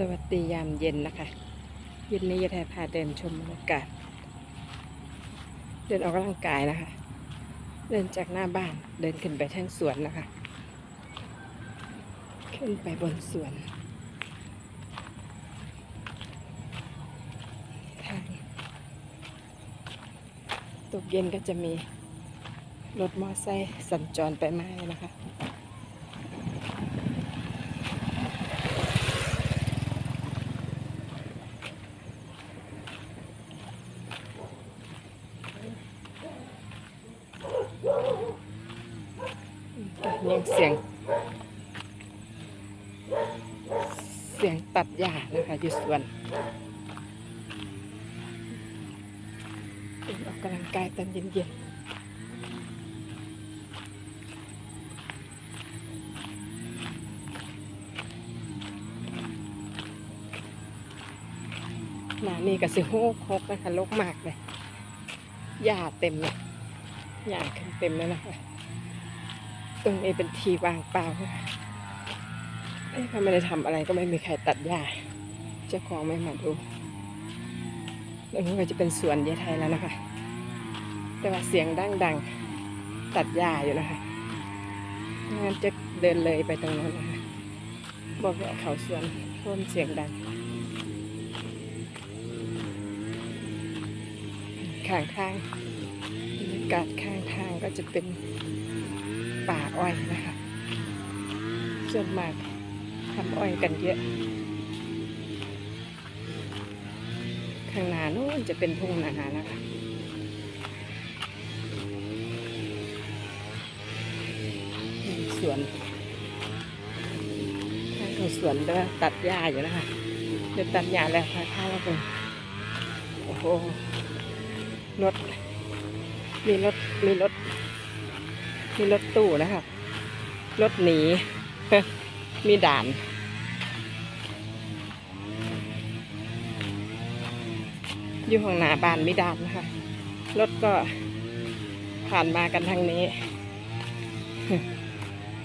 สวัสดียามเย็นนะคะเย็นนี้จะพาเดินชมบรรยากาศ เดินออกกำลังกายนะคะ เดินจากหน้าบ้านเดินขึ้นไปทางสวนนะคะ ขึ้นไปบนสวนทางตกเย็นก็จะมีรถมอไซค์สัญจรไปมานะคะ ยังเสียง เสียงตัดหญ้านะคะอยู่สวนออกกำลังกายตอนเย็นๆหนานี่ก็สิโฮกฮกนะคะลกมากเลยหญ้าเต็มเลยหญ้าขึ้นเต็มเลยนะคะ ตรงนี้เป็นทีวางเปล่าเอ้ยเขาไม่ได้ทำอะไรก็ไม่มีใครตัดหญ้า เจ้าของไม่มาดูตรงนี้ก็จะเป็นสวนยายไทยแล้วนะคะ แต่ว่าเสียงดังดังตัดหญ้าอยู่นะคะงั้นจะเดินเลยไปตรงนั้นนะคะบอกว่าเขาสวนเพราะมันเสียงดัง ข้างทางบรรยากาศข้างทางก็จะเป็น ป่าอ้อยนะคะ ส่วนมากทำอ้อยกันเยอะ ข้างหน้านู้นจะเป็นทุ่งนานะคะสวนทางข้าสวนเด้อตัดหญ้าอยู่นะคะ เดี๋ยวตัดหญ้าแล้วค่ะข้าวเป็นโอ้โหรถมีรถมีรถ มีรถตู้นะคะรถหนี มีด่าน อยู่ข้างหน้าบ้านมีด่านนะคะ รถก็ผ่านมากันทางนี้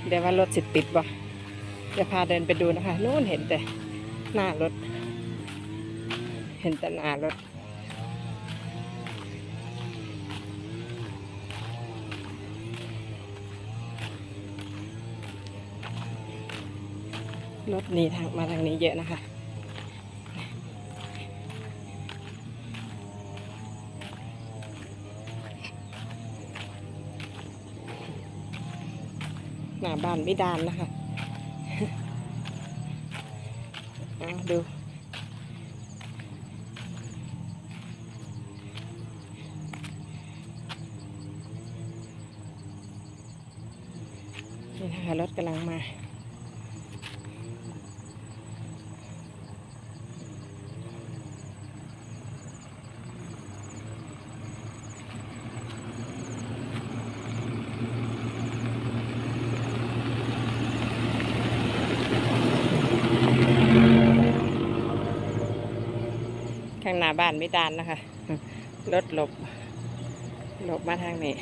เดี๋ยวว่ารถสิติดบ่เดี๋ยวพาเดินไปดูนะคะ นู่นเห็นแต่หน้ารถ เห็นแต่หน้ารถ รถนีทางมาทางนี้เยอะนะคะ หน้าบ้านไม่ดานนะคะดูนี่นะคะรถกำลังมา ข้างหน้าบ้านไม่ดานนะคะ รถหลบ หลบมาทางนี้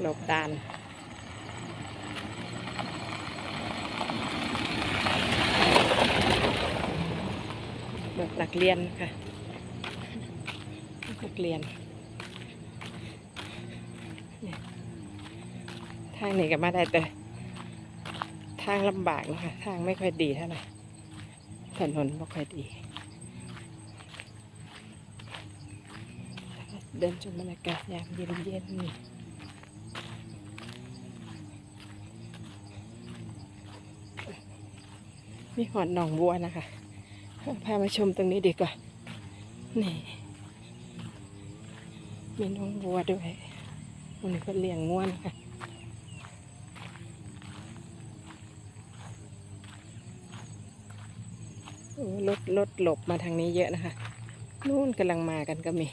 หลบดานรถนักเรียนค่ะนักเรียน ทางนี้ก็มาได้แต่ ทางลำบากนะคะ ทางไม่ค่อยดีเท่าไหร่ถนนไม่ค่อยดี เดินชมบรรยากาศยามเย็นเย็นๆนี่มีหอดหนองบัวนะคะ พามาชมตรงนี้ดีกว่า นี่ มีน้องบัวด้วยวันนี้ก็เลี้ยงง่วนค่ะ รถรถหลบมาทางนี้เยอะนะคะ นู่นกำลังมากันก็มี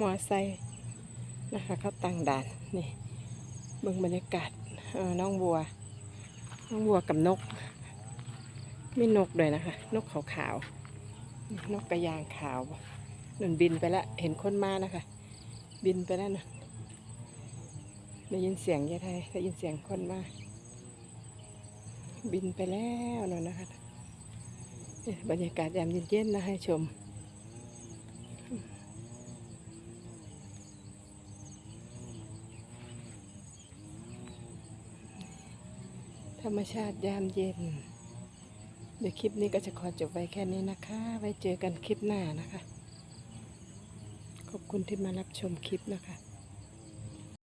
มอไซค์นะคะเขาตั้งด่านนี่เบิ่งบรรยากาศน้องบัว น้องบัวกับนกมีนกด้วยนะคะ นกขาวๆนี่นกกระยางขาวนุ่นบินไปแล้วเห็นคนมานะคะ บินไปแล้วนะได้ยินเสียงยายไทยได้ยินเสียงคนมาบินไปแล้วนนนะคะบรรยากาศยามเย็นๆนะให้ชม รรมชาติยามเย็น เดี๋ยวคลิปนี้ก็จะขอจบไว้แค่นี้นะคะ ไว้เจอกันคลิปหน้านะคะ ขอบคุณที่มารับชมคลิปนะคะ